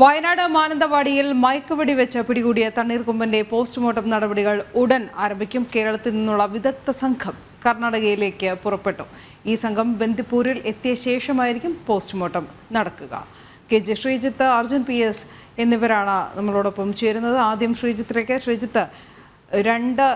വയനാട് മാനന്തവാടിയിൽ മയക്കുവെടി വെച്ച് പിടികൂടിയ തണ്ണീർകുമ്പന്റെ പോസ്റ്റ്മോർട്ടം നടപടികൾ ഉടൻ ആരംഭിക്കും. കേരളത്തിൽ നിന്നുള്ള വിദഗ്ധ സംഘം കർണാടകയിലേക്ക് പുറപ്പെട്ടു. ഈ സംഘം ബന്ദിപ്പൂരിൽ എത്തിയ ശേഷമായിരിക്കും പോസ്റ്റ്മോർട്ടം നടക്കുക. K J Sreejith Arjun P S എന്നിവരാണ് നമ്മളോടൊപ്പം ചേരുന്നത്. ആദ്യം ശ്രീജിത്തിലേക്ക്. ശ്രീജിത്ത് രണ്ട്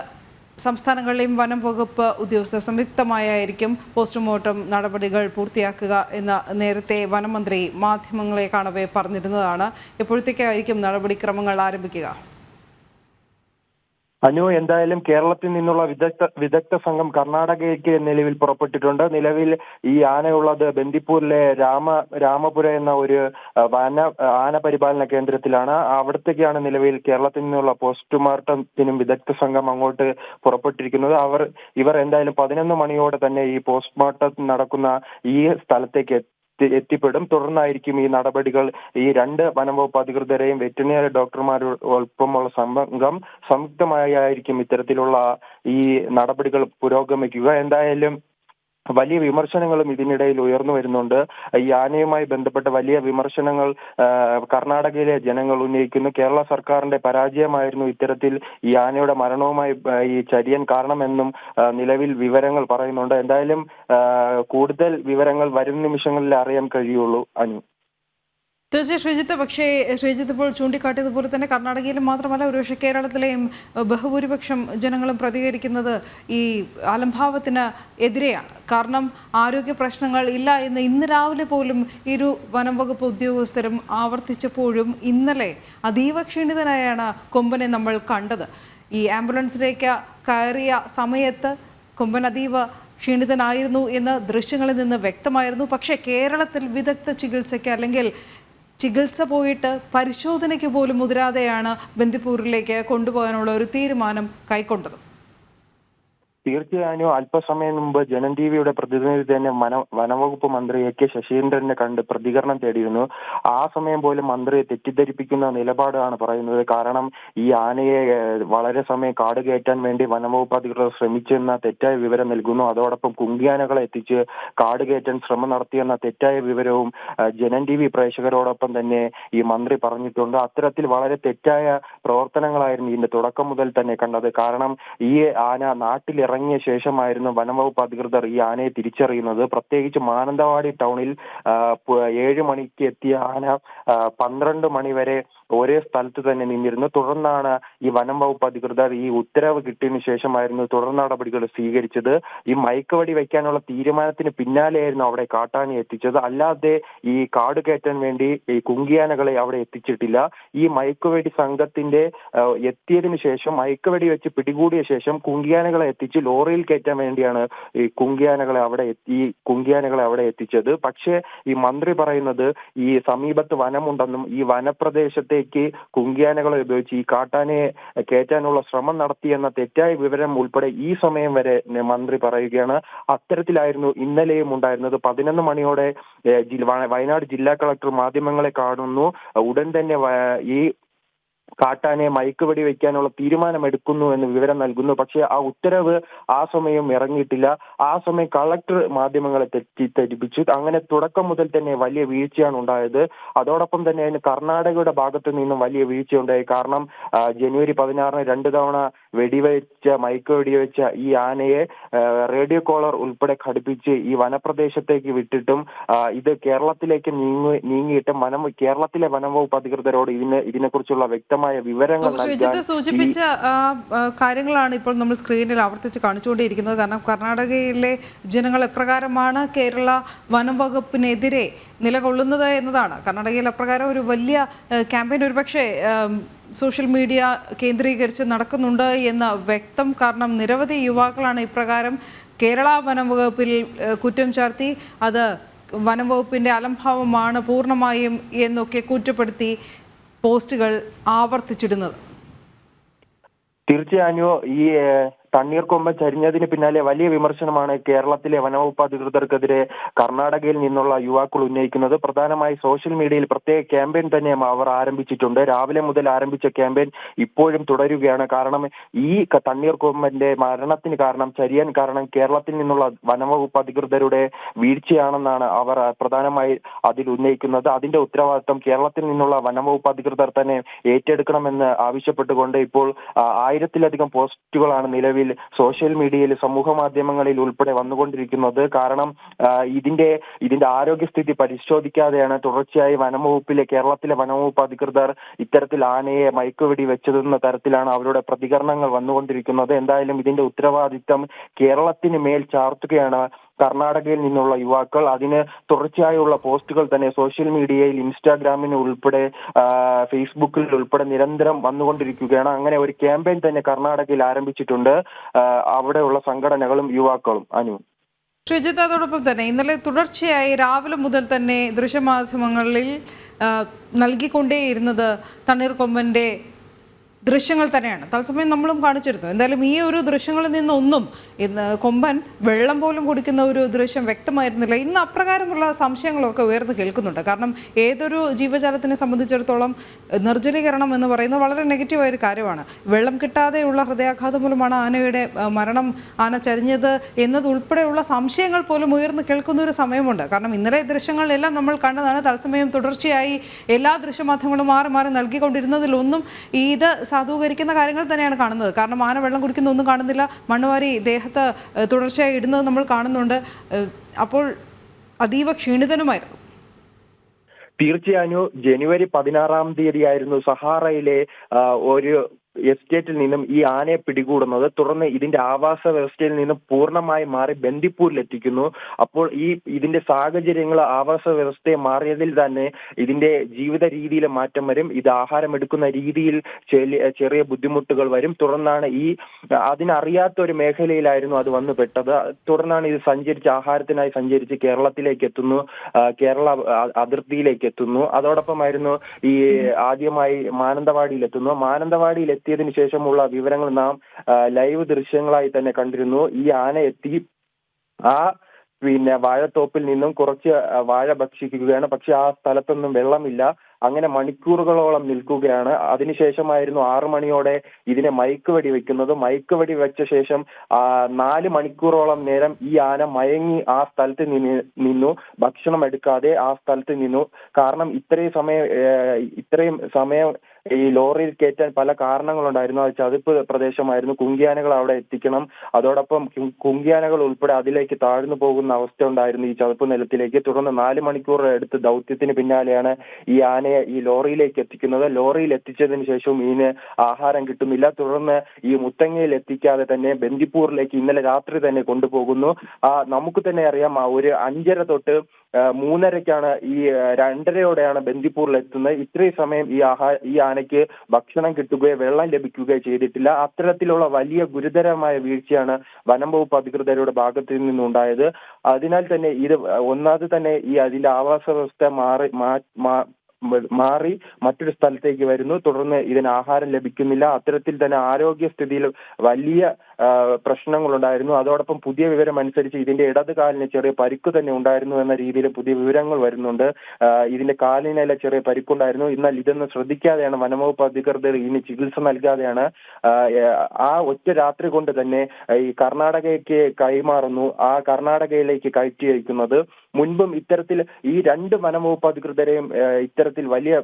സംസ്ഥാനങ്ങളിലെയും വനം വകുപ്പ് ഉദ്യോഗസ്ഥർ സംയുക്തമായായിരിക്കും പോസ്റ്റ്മോർട്ടം നടപടികൾ പൂർത്തിയാക്കുക എന്ന് നേരത്തെ വനമന്ത്രി മാധ്യമങ്ങളെ കാണവേ പറഞ്ഞിരുന്നതാണ്. എപ്പോഴത്തേക്കായിരിക്കും നടപടിക്രമങ്ങൾ ആരംഭിക്കുക? അനു എന്തായാലും കേരളത്തിൽ നിന്നുള്ള വിദഗ്ധ വിദഗ്ധ സംഘം കർണാടകയ്ക്ക് നിലവിൽ പുറപ്പെട്ടിട്ടുണ്ട്. നിലവിൽ ഈ ആനയുള്ളത് ബന്ദിപ്പൂരിലെ രാമ രാമപുര എന്ന ഒരു വന ആന പരിപാലന കേന്ദ്രത്തിലാണ്. അവിടത്തേക്കാണ് നിലവിൽ കേരളത്തിൽ നിന്നുള്ള പോസ്റ്റ്മോർട്ടത്തിനും വിദഗ്ധ സംഘം അങ്ങോട്ട് പുറപ്പെട്ടിരിക്കുന്നത്. അവർ ഇവർ എന്തായാലും പതിനൊന്ന് മണിയോടെ തന്നെ ഈ പോസ്റ്റ്മോർട്ടം നടക്കുന്ന ഈ സ്ഥലത്തേക്ക് എത്തിപ്പെടും. തുടർന്നായിരിക്കും ഈ നടപടികൾ. ഈ രണ്ട് വനംവകുപ്പ് അധികൃതരെയും വെറ്റിനറി ഡോക്ടർമാരോടൊപ്പമുള്ള സംഘം സംയുക്തമായായിരിക്കും ഇത്തരത്തിലുള്ള ഈ നടപടികൾ പുരോഗമിക്കുക. എന്തായാലും വലിയ വിമർശനങ്ങളും ഇതിനിടയിൽ ഉയർന്നു വരുന്നുണ്ട്. ഈ ആനയുമായി ബന്ധപ്പെട്ട വലിയ വിമർശനങ്ങൾ കർണാടകയിലെ ജനങ്ങൾ ഉന്നയിക്കുന്നു. കേരള സർക്കാരിന്റെ പരാജയമായിരുന്നു ഇത്തരത്തിൽ ഈ ആനയുടെ മരണവുമായി ഈ ചരിയൻ കാരണമെന്നും നിലവിൽ വിവരങ്ങൾ പറയുന്നുണ്ട്. എന്തായാലും കൂടുതൽ വിവരങ്ങൾ വരും നിമിഷങ്ങളിൽ അറിയാൻ കഴിയുള്ളൂ അനു. തീർച്ചയായും ശ്രീജിത്ത് പക്ഷേ ശ്രീജിത്ത് ഇപ്പോൾ ചൂണ്ടിക്കാട്ടിയതുപോലെ തന്നെ കർണാടകയിലും മാത്രമല്ല ഒരുപക്ഷെ കേരളത്തിലെയും ബഹുഭൂരിപക്ഷം ജനങ്ങളും പ്രതികരിക്കുന്നത് ഈ അലംഭാവത്തിന് എതിരെയാണ്. കാരണം ആരോഗ്യ പ്രശ്നങ്ങൾ ഇല്ല എന്ന് ഇന്ന് രാവിലെ പോലും ഇരു വനം വകുപ്പ് ഉദ്യോഗസ്ഥരും ആവർത്തിച്ചപ്പോഴും ഇന്നലെ അതീവ ക്ഷീണിതനായാണ് കൊമ്പനെ നമ്മൾ കണ്ടത്. ഈ ആംബുലൻസിലേക്ക് കയറിയ സമയത്ത് കൊമ്പൻ അതീവ ക്ഷീണിതനായിരുന്നു എന്ന് ദൃശ്യങ്ങളിൽ നിന്ന് വ്യക്തമായിരുന്നു. പക്ഷേ കേരളത്തിൽ വിദഗ്ധ ചികിത്സയ്ക്ക് അല്ലെങ്കിൽ ചികിത്സ പോയിട്ട് പരിശോധനയ്ക്ക് പോലും മുതിരാതെയാണ് ബന്ദിപ്പൂരിലേക്ക് കൊണ്ടുപോകാനുള്ള ഒരു തീരുമാനം കൈക്കൊണ്ടത്. തീർച്ചയായും അല്പസമയം മുമ്പ് ജനം ടി വിയുടെ പ്രതിനിധി തന്നെ വന വനവകുപ്പ് മന്ത്രി എ കെ ശശീന്ദ്രനെ കണ്ട് പ്രതികരണം തേടിയിരുന്നു. ആ സമയം പോലും മന്ത്രിയെ തെറ്റിദ്ധരിപ്പിക്കുന്ന നിലപാടാണ് പറയുന്നത്. കാരണം ഈ ആനയെ വളരെ സമയം കാട് കയറ്റാൻ വേണ്ടി വനവകുപ്പ് അധികൃതർ ശ്രമിച്ചെന്ന തെറ്റായ വിവരം നൽകുന്നു. അതോടൊപ്പം കുങ്കിയാനകളെ എത്തിച്ച് കാട് കയറ്റാൻ ശ്രമം നടത്തിയെന്ന തെറ്റായ വിവരവും ജനം ടി വി പ്രേക്ഷകരോടൊപ്പം തന്നെ ഈ മന്ത്രി പറഞ്ഞിട്ടുണ്ട്. അത്തരത്തിൽ വളരെ തെറ്റായ പ്രവർത്തനങ്ങളായിരുന്നു ഇതിന്റെ തുടക്കം മുതൽ തന്നെ കണ്ടത്. കാരണം ഈ ആന നാട്ടിലിറങ്ങിയ ശേഷമായിരുന്നു വനംവകുപ്പ് അധികൃതർ ഈ ആനയെ തിരിച്ചറിയുന്നത്. പ്രത്യേകിച്ച് മാനന്തവാടി ടൗണിൽ ഏഴ് മണിക്ക് എത്തിയ ആന പന്ത്രണ്ട് മണി വരെ ഒരേ സ്ഥലത്ത് തന്നെ നിന്നിരുന്നു. തുടർന്നാണ് ഈ വനം വകുപ്പ് അധികൃതർ ഈ ഉത്തരവ് കിട്ടിയതിനു ശേഷമായിരുന്നു തുടർ നടപടികൾ സ്വീകരിച്ചത്. ഈ മയക്കുവടി വയ്ക്കാനുള്ള തീരുമാനത്തിന് പിന്നാലെയായിരുന്നു അവിടെ കാട്ടാനെ എത്തിച്ചത്. അല്ലാതെ ഈ കാട് കയറ്റാൻ വേണ്ടി ഈ കുങ്കിയാനകളെ അവിടെ എത്തിച്ചിട്ടില്ല. ഈ മയക്കുവെടി സംഘത്തിന്റെ എത്തിയതിനു ശേഷം മയക്കുവെടി വെച്ച് പിടികൂടിയ ശേഷം കുങ്കിയാനകളെ എത്തിച്ച് ലോറിയിൽ കയറ്റാൻ വേണ്ടിയാണ് ഈ കുങ്കിയാനകളെ അവിടെ ഈ കുങ്കിയാനകളെ അവിടെ എത്തിച്ചത്. പക്ഷേ ഈ മന്ത്രി പറയുന്നത് ഈ സമീപത്ത് വനമുണ്ടെന്നും ഈ വനപ്രദേശത്തേക്ക് കുങ്കിയാനകളെ ഉപയോഗിച്ച് ഈ കാട്ടാനയെ കയറ്റാനുള്ള ശ്രമം നടത്തിയെന്ന തെറ്റായ വിവരം ഉൾപ്പെടെ ഈ സമയം വരെ മന്ത്രി പറയുകയാണ്. അത്തരത്തിലായിരുന്നു ഇന്നലെയും ഉണ്ടായിരുന്നത്. പതിനൊന്ന് മണിയോടെ വയനാട് ജില്ലാ കളക്ടർ മാധ്യമങ്ങളെ കാണുന്നു. ഉടൻ തന്നെ ഈ കാട്ടാനെ മയക്കുവെടി വയ്ക്കാനുള്ള തീരുമാനമെടുക്കുന്നു എന്ന് വിവരം നൽകുന്നു. പക്ഷേ ആ ഉത്തരവ് ആ സമയം ഇറങ്ങിയിട്ടില്ല. ആ സമയം കളക്ടർ മാധ്യമങ്ങളെ തെറ്റിദ്ധരിപ്പിച്ചു അങ്ങനെ തുടക്കം മുതൽ തന്നെ വലിയ വീഴ്ചയാണ് ഉണ്ടായത്. അതോടൊപ്പം തന്നെ അതിന് കർണാടകയുടെ ഭാഗത്തു നിന്നും വലിയ വീഴ്ചയുണ്ടായി. കാരണം ജനുവരി പതിനാറിന് രണ്ടു തവണ വെടിവെച്ച മയക്ക് വെടിവെച്ച ഈ ആനയെ റേഡിയോ കോളർ ഉൾപ്പെടെ ഘടിപ്പിച്ച് ഈ വനപ്രദേശത്തേക്ക് വിട്ടിട്ടും ഇത് കേരളത്തിലേക്ക് നീങ്ങി നീങ്ങിയിട്ടും വനം കേരളത്തിലെ വനം വകുപ്പ് അധികൃതരോട് ഇതിനെ ഇതിനെക്കുറിച്ചുള്ള വ്യക്തമായ വിവരങ്ങൾ ശ്രീജിത്ത് സൂചിപ്പിച്ച കാര്യങ്ങളാണ് ഇപ്പോൾ നമ്മൾ സ്ക്രീനിൽ ആവർത്തിച്ച് കാണിച്ചുകൊണ്ടിരിക്കുന്നത്. കാരണം കർണാടകയിലെ ജനങ്ങൾ എപ്രകാരമാണ് കേരള വനം വകുപ്പിനെതിരെ നിലകൊള്ളുന്നത് എന്നതാണ്. കർണാടകയിൽ അപ്രകാരം ഒരു വലിയ ക്യാമ്പയിൻ ഒരുപക്ഷെ സോഷ്യൽ മീഡിയ കേന്ദ്രീകരിച്ച് നടക്കുന്നുണ്ട് എന്ന വ്യക്തം. കാരണം നിരവധി യുവാക്കളാണ് ഇപ്രകാരം കേരള വനം വകുപ്പിൽ കുറ്റം ചാർത്തി അത് വനം വകുപ്പിന്റെ അലംഭാവമാണ് പൂർണമായും എന്നൊക്കെ കുറ്റപ്പെടുത്തി പോസ്റ്റുകൾ ആവർത്തിച്ചിടുന്നത്. തീർച്ചയായും ഈ ഏഹ്, കൊമ്പ ചരിഞ്ഞതിന് പിന്നാലെ വലിയ വിമർശനമാണ് കേരളത്തിലെ വനവകുപ്പ് അധികൃതർക്കെതിരെ കർണാടകയിൽ നിന്നുള്ള യുവാക്കൾ ഉന്നയിക്കുന്നത്. പ്രധാനമായി സോഷ്യൽ മീഡിയയിൽ പ്രത്യേക ക്യാമ്പയിൻ തന്നെ അവർ ആരംഭിച്ചിട്ടുണ്ട്. രാവിലെ മുതൽ ആരംഭിച്ച ക്യാമ്പയിൻ ഇപ്പോഴും തുടരുകയാണ്. കാരണം ഈ തണ്ണീർ തണ്ണീർക്കൊമ്പന്റെ മരണത്തിന് കാരണം ചരിയാൻ കാരണം കേരളത്തിൽ നിന്നുള്ള വനവകുപ്പ് അധികൃതരുടെ വീഴ്ചയാണെന്നാണ് അവർ പ്രധാനമായി അതിൽ ഉന്നയിക്കുന്നത്. അതിന്റെ ഉത്തരവാദിത്വം കേരളത്തിൽ നിന്നുള്ള വനവകുപ്പ് അധികൃതർ തന്നെ ഏറ്റെടുക്കണമെന്ന് ആവശ്യപ്പെട്ടുകൊണ്ട് ഇപ്പോൾ ആയിരത്തിലധികം പോസ്റ്റുകളാണ് നിലവിൽ സോഷ്യൽ മീഡിയയിൽ സമൂഹ മാധ്യമങ്ങളിൽ ഉൾപ്പെടെ വന്നുകൊണ്ടിരിക്കുന്നത് കാരണം ഇതിന്റെ ഇതിന്റെ ആരോഗ്യസ്ഥിതി പരിശോധിക്കാതെയാണ് തുടർച്ചയായി വനംവകുപ്പിലെ കേരളത്തിലെ വനംവകുപ്പ് അധികൃതർ ഇത്തരത്തിൽ ആനയെ മയക്കുവെടി വെച്ചതെന്ന തരത്തിലാണ് അവരുടെ പ്രതികരണങ്ങൾ വന്നുകൊണ്ടിരിക്കുന്നത്. എന്തായാലും ഇതിന്റെ ഉത്തരവാദിത്തം കേരളത്തിന് മേൽ ചാർത്തുകയാണ് കർണാടകയിൽ നിന്നുള്ള യുവാക്കൾ. അതിന് തുടർച്ചയായുള്ള പോസ്റ്റുകൾ തന്നെ സോഷ്യൽ മീഡിയയിൽ ഇൻസ്റ്റാഗ്രാമിന് ഉൾപ്പെടെ ഫേസ്ബുക്കിൽ ഉൾപ്പെടെ നിരന്തരം വന്നുകൊണ്ടിരിക്കുകയാണ്. അങ്ങനെ ഒരു ക്യാമ്പയിൻ തന്നെ കർണാടകയിൽ ആരംഭിച്ചിട്ടുണ്ട്. അവിടെയുള്ള സംഘടനകളും യുവാക്കളും. അനു. ശ്രീജിത്ത് അതോടൊപ്പം തന്നെ ഇന്നലെ തുടർച്ചയായി രാവിലെ മുതൽ തന്നെ ദൃശ്യമാധ്യമങ്ങളിൽ നൽകിക്കൊണ്ടേയിരുന്നത് തണ്ണീർക്കൊമ്പന്റെ ദൃശ്യങ്ങൾ തന്നെയാണ്. തത്സമയം നമ്മളും കാണിച്ചിരുന്നു. എന്തായാലും ഈ ഒരു ദൃശ്യങ്ങളിൽ നിന്നൊന്നും ഇന്ന് കൊമ്പൻ വെള്ളം പോലും കുടിക്കുന്ന ഒരു ദൃശ്യം വ്യക്തമായിരുന്നില്ല. ഇന്ന് അപ്രകാരമുള്ള സംശയങ്ങളൊക്കെ ഉയർന്നു കേൾക്കുന്നുണ്ട്. കാരണം ഏതൊരു ജീവജാലത്തിനെ സംബന്ധിച്ചിടത്തോളം നിർജലീകരണം എന്ന് പറയുന്നത് വളരെ നെഗറ്റീവായ ഒരു കാര്യമാണ്. വെള്ളം കിട്ടാതെയുള്ള ഹൃദയാഘാതം മൂലമാണ് ആനയുടെ മരണം ആന ചരിഞ്ഞത് എന്നതുൾപ്പെടെയുള്ള സംശയങ്ങൾ പോലും ഉയർന്നു കേൾക്കുന്ന ഒരു സമയമുണ്ട്. കാരണം ഇന്നലെ ദൃശ്യങ്ങളിലെല്ലാം നമ്മൾ കണ്ടതാണ് തത്സമയം തുടർച്ചയായി എല്ലാ ദൃശ്യമാധ്യമങ്ങളും മാറി മാറി നൽകിക്കൊണ്ടിരുന്നതിലൊന്നും ഇത് സാധൂകരിക്കുന്ന കാര്യങ്ങൾ തന്നെയാണ് കാണുന്നത്. കാരണം ആന വെള്ളം കുടിക്കുന്ന ഒന്നും കാണുന്നില്ല. മണ്ണുവാരി ദേഹത്ത് തുടർച്ചയായി ഇടുന്നത് നമ്മൾ കാണുന്നുണ്ട്. അപ്പോൾ അതീവ ക്ഷീണിതനുമായിരുന്നു. തീർച്ചയായും ജനുവരി പതിനാറാം തീയതി ആയിരുന്നു സഹാറയിലെ ഒരു എസ്റ്റേറ്റിൽ നിന്നും ഈ ആനയെ പിടികൂടുന്നത് തുടർന്ന് ഇതിന്റെ ആവാസ വ്യവസ്ഥയിൽ നിന്നും പൂർണമായി മാറി ബന്ദിപ്പൂരിൽ എത്തിക്കുന്നു അപ്പോൾ ഈ ഇതിന്റെ സാഹചര്യങ്ങൾ ആവാസ വ്യവസ്ഥയെ മാറിയതിൽ തന്നെ ഇതിന്റെ ജീവിത രീതിയിലെ മാറ്റം വരും. ഇത് ആഹാരം എടുക്കുന്ന രീതിയിൽ ചെറിയ ബുദ്ധിമുട്ടുകൾ വരും. തുടർന്നാണ് ഈ അതിനറിയാത്ത ഒരു മേഖലയിലായിരുന്നു അത് വന്നു പെട്ടത്. തുടർന്നാണ് ഇത് സഞ്ചരിച്ച് ആഹാരത്തിനായി സഞ്ചരിച്ച് കേരളത്തിലേക്ക് എത്തുന്നു. കേരള അതിർത്തിയിലേക്ക് എത്തുന്നു. അതോടൊപ്പമായിരുന്നു ഈ ആദ്യമായി മാനന്തവാടിയിൽ എത്തുന്നു മാനന്തവാടിയിൽ എത്തിയതിനു ശേഷമുള്ള വിവരങ്ങൾ നാം ലൈവ് ദൃശ്യങ്ങളായി തന്നെ കണ്ടിരുന്നു. ഈ ആന എത്തി ആ പിന്നെ വാഴത്തോപ്പിൽ നിന്നും കുറച്ച് വാഴ ഭക്ഷിക്കുകയാണ്. പക്ഷെ ആ സ്ഥലത്തൊന്നും വെള്ളമില്ല. അങ്ങനെ മണിക്കൂറുകളോളം നിൽക്കുകയാണ്. അതിനുശേഷമായിരുന്നു ആറു മണിയോടെ ഇതിനെ മയക്ക് വെടി വെക്കുന്നത്. മയക്ക് വെടി വെച്ച ശേഷം നാല് മണിക്കൂറോളം നേരം ഈ ആന മയങ്ങി ആ സ്ഥലത്ത് നിന്ന് ഭക്ഷണം എടുക്കാതെ ആ സ്ഥലത്ത് നിന്നു. കാരണം ഇത്രയും സമയം ഇത്രയും സമയം ഈ ലോറിയിൽ കയറ്റാൻ പല കാരണങ്ങളുണ്ടായിരുന്നു. അത് ചതുപ്പ് പ്രദേശമായിരുന്നു. കുങ്കിയാനകൾ അവിടെ എത്തിക്കണം. അതോടൊപ്പം കുങ്കിയാനകൾ ഉൾപ്പെടെ അതിലേക്ക് താഴ്ന്നു പോകുന്ന അവസ്ഥ ഉണ്ടായിരുന്നു ഈ ചതുപ്പ് നിലത്തിലേക്ക്. തുടർന്ന് നാല് മണിക്കൂർ എടുത്ത് ദൗത്യത്തിന് പിന്നാലെയാണ് ഈ ആനയെ ഈ ലോറിയിലേക്ക് എത്തിക്കുന്നത്. ലോറിയിൽ എത്തിച്ചതിന് ശേഷവും ഇതിന് ആഹാരം കിട്ടുന്നില്ല. തുടർന്ന് ഈ മുത്തങ്ങയിൽ എത്തിക്കാതെ തന്നെ ബന്ദിപ്പൂരിലേക്ക് ഇന്നലെ രാത്രി തന്നെ കൊണ്ടുപോകുന്നു. ആ നമുക്ക് തന്നെ അറിയാം ഒരു അഞ്ചര തൊട്ട് മൂന്നരക്കാണ് ഈ രണ്ടരയോടെയാണ് ബന്ദിപ്പൂരിൽ എത്തുന്നത്. ഇത്രയും സമയം ഈ ആഹാ ഈ ആനയ്ക്ക് ഭക്ഷണം കിട്ടുകയോ വെള്ളം ലഭിക്കുകയോ ചെയ്തിട്ടില്ല. അത്തരത്തിലുള്ള വലിയ ഗുരുതരമായ വീഴ്ചയാണ് വനം വകുപ്പ് അധികൃതരുടെ ഭാഗത്ത് നിന്നുണ്ടായത്. അതിനാൽ തന്നെ ഇത് ഒന്നാമത് തന്നെ ഈ അതിന്റെ ആവാസ വ്യവസ്ഥ മാറി മാറി മറ്റൊരു സ്ഥലത്തേക്ക് വരുന്നു. തുടർന്ന് ഇതിന് ആഹാരം ലഭിക്കുന്നില്ല. അത്തരത്തിൽ തന്നെ ആരോഗ്യസ്ഥിതിയിൽ വലിയ പ്രശ്നങ്ങളുണ്ടായിരുന്നു. അതോടൊപ്പം പുതിയ വിവരം അനുസരിച്ച് ഇതിന്റെ ഇടത് കാലിന് ചെറിയ പരിക്ക് തന്നെ ഉണ്ടായിരുന്നു എന്ന രീതിയിൽ പുതിയ വിവരങ്ങൾ വരുന്നുണ്ട്. ഇതിന്റെ കാലിനല്ല ചെറിയ പരിക്കുണ്ടായിരുന്നു. എന്നാൽ ഇതൊന്നും ശ്രദ്ധിക്കാതെയാണ് വനംവകുപ്പ് അധികൃതർ ഇതിന് ചികിത്സ നൽകാതെയാണ് ആ, ഒറ്റ രാത്രി കൊണ്ട് തന്നെ ഈ കർണാടകയ്ക്ക് കൈമാറുന്നു. ആ കർണാടകയിലേക്ക് കയറ്റി അയക്കുന്നത്. മുൻപും ഇത്തരത്തിൽ ഈ രണ്ട് വനംവകുപ്പ് അധികൃതരെയും ഇത്തരത്തിൽ വലിയ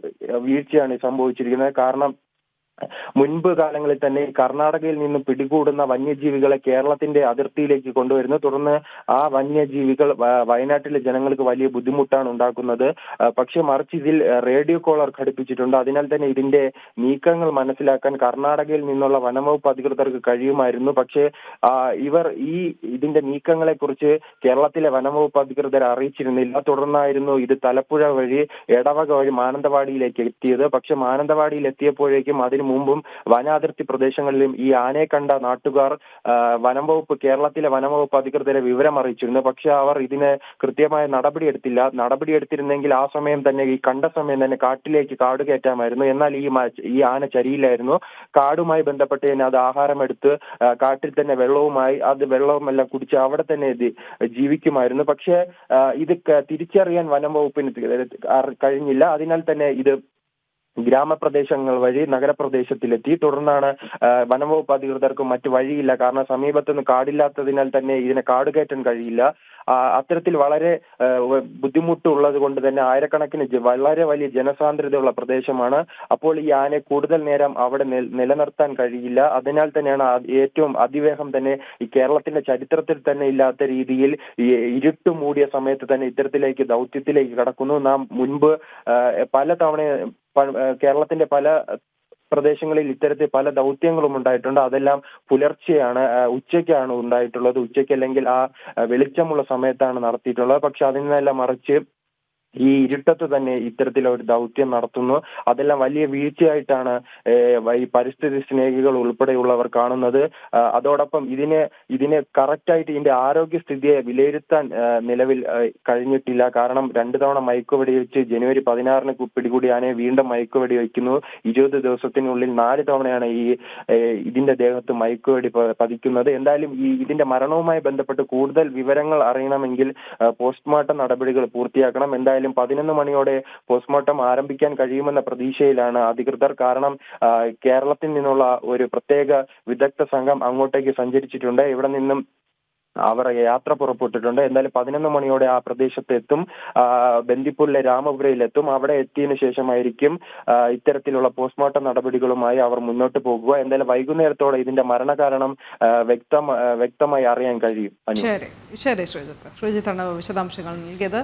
വീഴ്ചയാണ് സംഭവിച്ചിരിക്കുന്നത്. കാരണം മുൻപ് കാലങ്ങളിൽ തന്നെ കർണാടകയിൽ നിന്ന് പിടികൂടുന്ന വന്യജീവികളെ കേരളത്തിന്റെ അതിർത്തിയിലേക്ക് കൊണ്ടുവരുന്നു. തുടർന്ന് ആ വന്യജീവികൾ വയനാട്ടിലെ ജനങ്ങൾക്ക് വലിയ ബുദ്ധിമുട്ടാണ് ഉണ്ടാക്കുന്നത്. പക്ഷെ മറിച്ച് ഇതിൽ റേഡിയോ കോളർ ഘടിപ്പിച്ചിട്ടുണ്ട് അതിനാൽ തന്നെ ഇതിന്റെ നീക്കങ്ങൾ മനസ്സിലാക്കാൻ കർണാടകയിൽ നിന്നുള്ള വനംവകുപ്പ് അധികൃതർക്ക് കഴിയുമായിരുന്നു. പക്ഷേ ഇവർ ഈ ഇതിന്റെ നീക്കങ്ങളെ കുറിച്ച് കേരളത്തിലെ വനംവകുപ്പ് അധികൃതർ അറിയിച്ചിരുന്നില്ല. തുടർന്നായിരുന്നു ഇത് തലപ്പുഴ വഴി എടവക വഴി മാനന്തവാടിയിലേക്ക് എത്തിയത്. പക്ഷെ മാനന്തവാടിയിൽ എത്തിയപ്പോഴേക്കും അതിന് മുമ്പും വനാതിർത്തി പ്രദേശങ്ങളിലും ഈ ആനയെ കണ്ട നാട്ടുകാർ വനം വകുപ്പ് കേരളത്തിലെ വനം വകുപ്പ് അധികൃതരെ വിവരം അറിയിച്ചിരുന്നു. പക്ഷെ അവർ ഇതിന് കൃത്യമായ നടപടിയെടുത്തില്ല നടപടിയെടുത്തിരുന്നെങ്കിൽ ആ സമയം തന്നെ ഈ കണ്ട സമയം തന്നെ കാട്ടിലേക്ക് കാട് കയറ്റാമായിരുന്നു. എന്നാൽ ഈ ഈ ആന ചരിയിലായിരുന്നു കാടുമായി ബന്ധപ്പെട്ട് തന്നെ അത് ആഹാരമെടുത്ത് കാട്ടിൽ തന്നെ വെള്ളവുമായി അത് വെള്ളവുമെല്ലാം കുടിച്ച് അവിടെ തന്നെ ഇത് ജീവിക്കുമായിരുന്നു. പക്ഷേ ഇത് തിരിച്ചറിയാൻ വനം വകുപ്പിന് കഴിഞ്ഞില്ല. അതിനാൽ തന്നെ ഇത് ഗ്രാമപ്രദേശങ്ങൾ വഴി നഗരപ്രദേശത്തിലെത്തി. തുടർന്നാണ് വനംവകുപ്പ് അധികൃതർക്കും മറ്റു വഴിയില്ല. കാരണം സമീപത്തൊന്നും കാടില്ലാത്തതിനാൽ തന്നെ ഇതിനെ കാട് കയറ്റാൻ കഴിയില്ല അത്തരത്തിൽ വളരെ ബുദ്ധിമുട്ടുള്ളത് കൊണ്ട് തന്നെ ആയിരക്കണക്കിന് വളരെ വലിയ ജനസാന്ദ്രതയുള്ള പ്രദേശമാണ്. അപ്പോൾ ഈ ആനയെ കൂടുതൽ നേരം അവിടെ നിലനിർത്താൻ കഴിയില്ല. അതിനാൽ തന്നെയാണ് ഏറ്റവും അതിവേഗം തന്നെ ഈ കേരളത്തിന്റെ ചരിത്രത്തിൽ തന്നെ ഇല്ലാത്ത രീതിയിൽ ഇരുട്ട് മൂടിയ സമയത്ത് തന്നെ ഇത്തരത്തിലേക്ക് ദൗത്യത്തിലേക്ക് കടക്കുന്നു. നാം മുൻപ് പല തവണ കേരളത്തിന്റെ പല പ്രദേശങ്ങളിൽ ഇത്തരത്തിൽ പല ദൗത്യങ്ങളും ഉണ്ടായിട്ടുണ്ട്. അതെല്ലാം പുലർച്ചെയാണ് ഉച്ചയ്ക്കാണ് ഉണ്ടായിട്ടുള്ളത്. ഉച്ചയ്ക്ക് അല്ലെങ്കിൽ ആ വെളിച്ചമുള്ള സമയത്താണ് നടത്തിയിട്ടുള്ളത്. പക്ഷെ അതിൽ നിന്നെല്ലാം മറിച്ച് ഈ ഇരുട്ടത്ത് തന്നെ ഇത്തരത്തിലൊരു ദൗത്യം നടത്തുന്നു. അതെല്ലാം വലിയ വീഴ്ചയായിട്ടാണ് ഈ പരിസ്ഥിതി സ്നേഹികൾ ഉൾപ്പെടെയുള്ളവർ കാണുന്നത്. അതോടൊപ്പം ഇതിനെ ഇതിനെ കറക്റ്റായിട്ട് ഇതിന്റെ ആരോഗ്യസ്ഥിതിയെ വിലയിരുത്താൻ നിലവിൽ കഴിഞ്ഞിട്ടില്ല. കാരണം രണ്ടു തവണ മയക്കുവെടി വെച്ച് ജനുവരി പതിനാറിന് പിടികൂടിയ ആനയെ വീണ്ടും മയക്കുവെടി വയ്ക്കുന്നു ഇരുപത് ദിവസത്തിനുള്ളിൽ നാല് തവണയാണ് ഈ ഇതിന്റെ ദേഹത്ത് മയക്കുവെടി പതിക്കുന്നത്. എന്തായാലും ഈ ഇതിന്റെ മരണവുമായി ബന്ധപ്പെട്ട് കൂടുതൽ വിവരങ്ങൾ അറിയണമെങ്കിൽ പോസ്റ്റ്മോർട്ടം നടപടികൾ പൂർത്തിയാക്കണം. എന്തായാലും പതിനൊന്ന് മണിയോടെ പോസ്റ്റ്മോർട്ടം ആരംഭിക്കാൻ കഴിയുമെന്ന പ്രതീക്ഷയിലാണ് അധികൃതർ. കാരണം കേരളത്തിൽ നിന്നുള്ള ഒരു പ്രത്യേക വിദഗ്ധ സംഘം അങ്ങോട്ടേക്ക് സഞ്ചരിച്ചിട്ടുണ്ട്. ഇവിടെ നിന്നും അവർ യാത്ര പുറപ്പെട്ടിട്ടുണ്ട്. എന്തായാലും പതിനൊന്ന് മണിയോടെ ആ പ്രദേശത്ത് എത്തും ബന്ദിപ്പൂരിലെ രാമപുരയിലെത്തും. അവിടെ എത്തിയതിനു ശേഷമായിരിക്കും ഇത്തരത്തിലുള്ള പോസ്റ്റ്മോർട്ടം നടപടികളുമായി അവർ മുന്നോട്ട് പോകുക. എന്തായാലും വൈകുന്നേരത്തോടെ ഇതിന്റെ മരണകാരണം വ്യക്തം വ്യക്തമായി അറിയാൻ കഴിയും. ശരി. ശരി ശ്രീജിത്ത്. ശ്രീജിത്താണ് വിശദാംശങ്ങൾ നൽകിയത്.